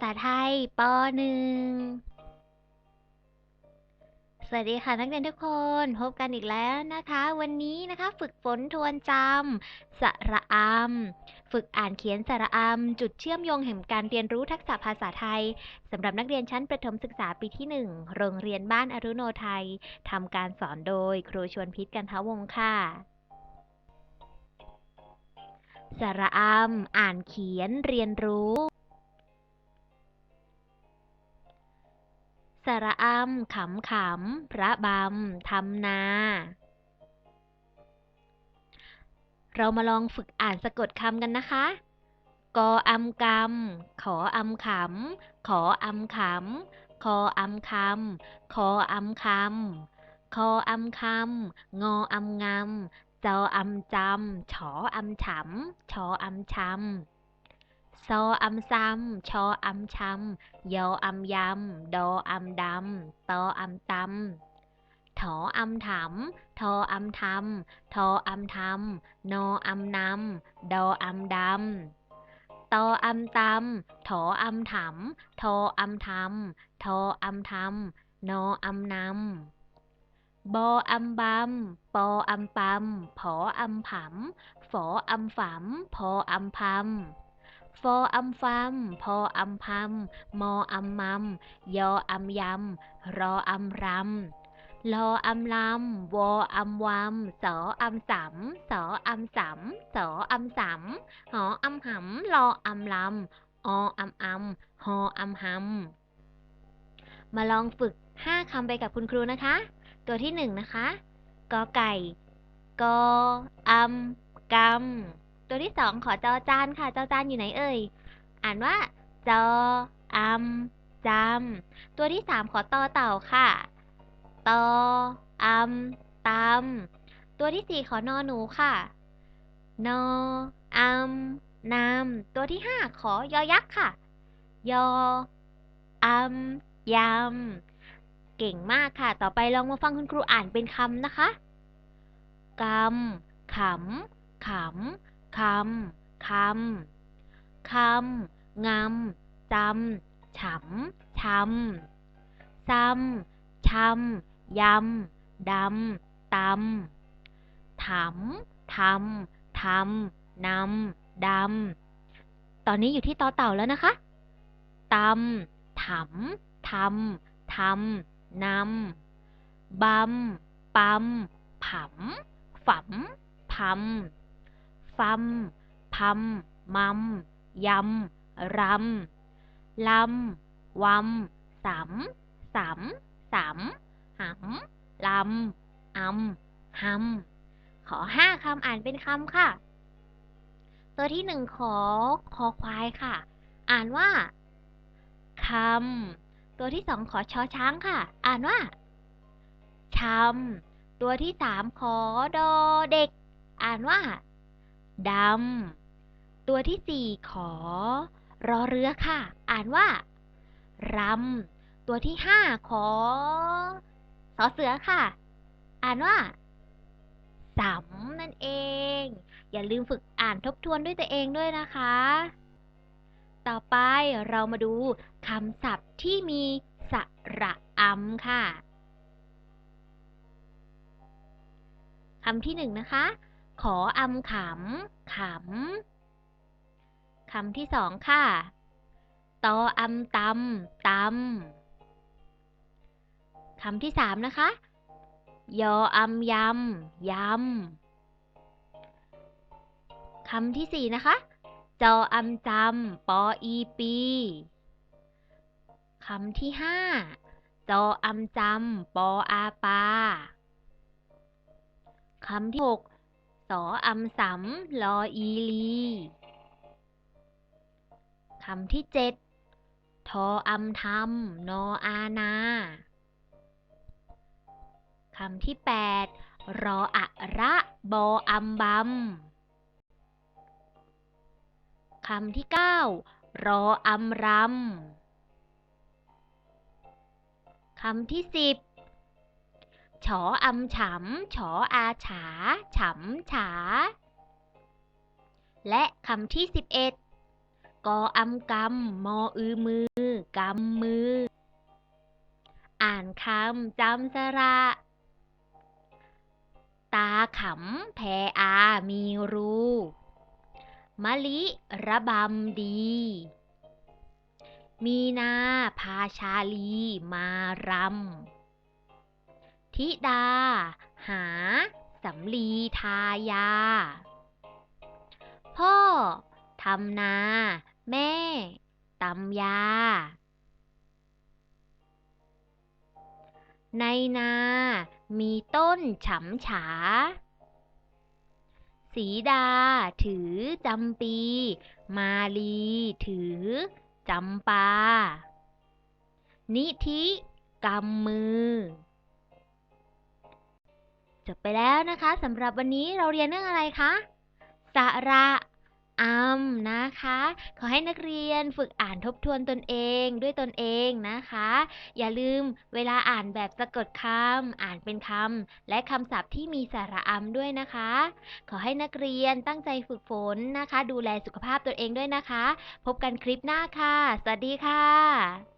ษาไทยป .1 สวัสดีค่ะนักเรียนทุกคน พบกันอีกแล้วนะคะ วันนี้นะคะ ฝึกฝนทวนจำสระอำฝึกอ่านเขียนสระอำจุดเชื่อมโยงแห่งการเรียนรู้ทักษะภาษาไทยสำหรับนักเรียนชั้นประถมศึกษาปีที่ 1 โรงเรียนบ้านอรุโนไทยทำการสอนโดยครูชวนพิษกันทวงค่ะสระอำอ่านเขียนเรียนรู้ สระอำขำขำพระบำทำนา เรามาลองฝึกอ่านสะกดคำกันนะคะ กออำกำขออำขำขออำขำคออำคำคออำคำคออำคำงออำงำจออำจำฉออำฉำชออำชำ ซออำซ้ำชออำช้ำยออำยำดออำดำตออำตำถออำถำทออำทำทออำทำนออำนำดออำดำตออำตำถออำถำทออำทำทออำทำนออำนำบออำบำปออำปำผออำผำฝออำฝำพออำพำ ฟออำฟำพออำพำมมออำมำยออำยำ รออำรำ ลออำลำ วออำวำ สออำสำ สออำสำ สออำสำ หออำหำ ลออำลำ ออำอำหออำหำ มาลองฝึก5คำไปกับคุณครูนะคะ ตัวที่1นนะคะ กอไก่ กออำกำ ตัวที่สองขอจอจานค่ะจอจานอยู่ไหนเอ่ย อ่านว่า จออำจำตัวที่สามขอตอเต่าค่ะ ตออำตำตัวที่สี่ขอนอหนูค่ะ นออำนำตัวที่ห้าขอยอยักษ์ค่ะ ยออำยำเก่งมากค่ะ ต่อไปลองมาฟังคุณครูอ่านเป็นคำนะคะกำขำขำ คำ คำ คำ งำจำ ฉำ ชำ ซ้ำ ชำ ยำ ดำ ตำ ถำ ทำ ทำ นำ ดำ ตอนนี้อยู่ที่ต่อเต่าแล้วนะคะ ตำ ถำ ทำ ทำ นำ บำ ปำ ผำฝำพำ ฟำพำมำยำรำลำวำสำสำสำหำลำอำหำขอห้าคำอ่านเป็นคำค่ะ ตัวที่หนึ่งขอคอควายค่ะ อ่านว่าคำตัวที่สองขอชอช้างค่ะ อ่านว่าชำตัวที่สามขอดอเด็ก อ่านว่า ดำ ตัวที่สี่ขอ รอเรือค่ะ อ่านว่ารำ ตัวที่ห้าขอ สอเสือค่ะ อ่านว่าสำนั่นเอง อย่าลืมฝึกอ่านทบทวนด้วยตัวเองด้วยนะคะ ต่อไปเรามาดูคำศัพท์ที่มีสระอำค่ะคำที่หนึ่งนะคะ ขออำขำขำคำที่สองค่ะ ตออำตำตำคำที่สามนะคะ ยออำยำยำคำที่สี่นะคะ จออำจำปออีปีคำที่ห้าจออำจำปออาปาคำที่หก ออำสำลออีลีคำที่เจ็ดทออำทำนออานาคำที่แปดรออะระบออำบำคำที่เก้ารออำรำคำที่สิบ ออำฉำฉออาฉาฉำฉา และคำที่สิบเอ็ดกออำกำมออือมือกำมือ อ่านคำจำสระ ตาขำแพอามีรูมะลิระบำดี มีนาพาชาลีมารำ ธิดา หาสำลีทายา พ่อทำนา แม่ตำยา ในนามีต้นฉำฉา สีดาถือจำปี มาลีถือจำปา นิธิกำมือ จบไปแล้วนะคะสำหรับวันนี้เราเรียนเรื่องอะไรคะสระอัมนะคะ ขอให้นักเรียนฝึกอ่านทบทวนตนเองด้วยตนเองนะคะ อย่าลืมเวลาอ่านแบบสะกดคำอ่านเป็นคำและคำศัพท์ที่มีสาระอัมด้วยนะคะ ขอให้นักเรียนตั้งใจฝึกฝนนะคะ ดูแลสุขภาพตัวเองด้วยนะคะ พบกันคลิปหน้าค่ะ สวัสดีค่ะ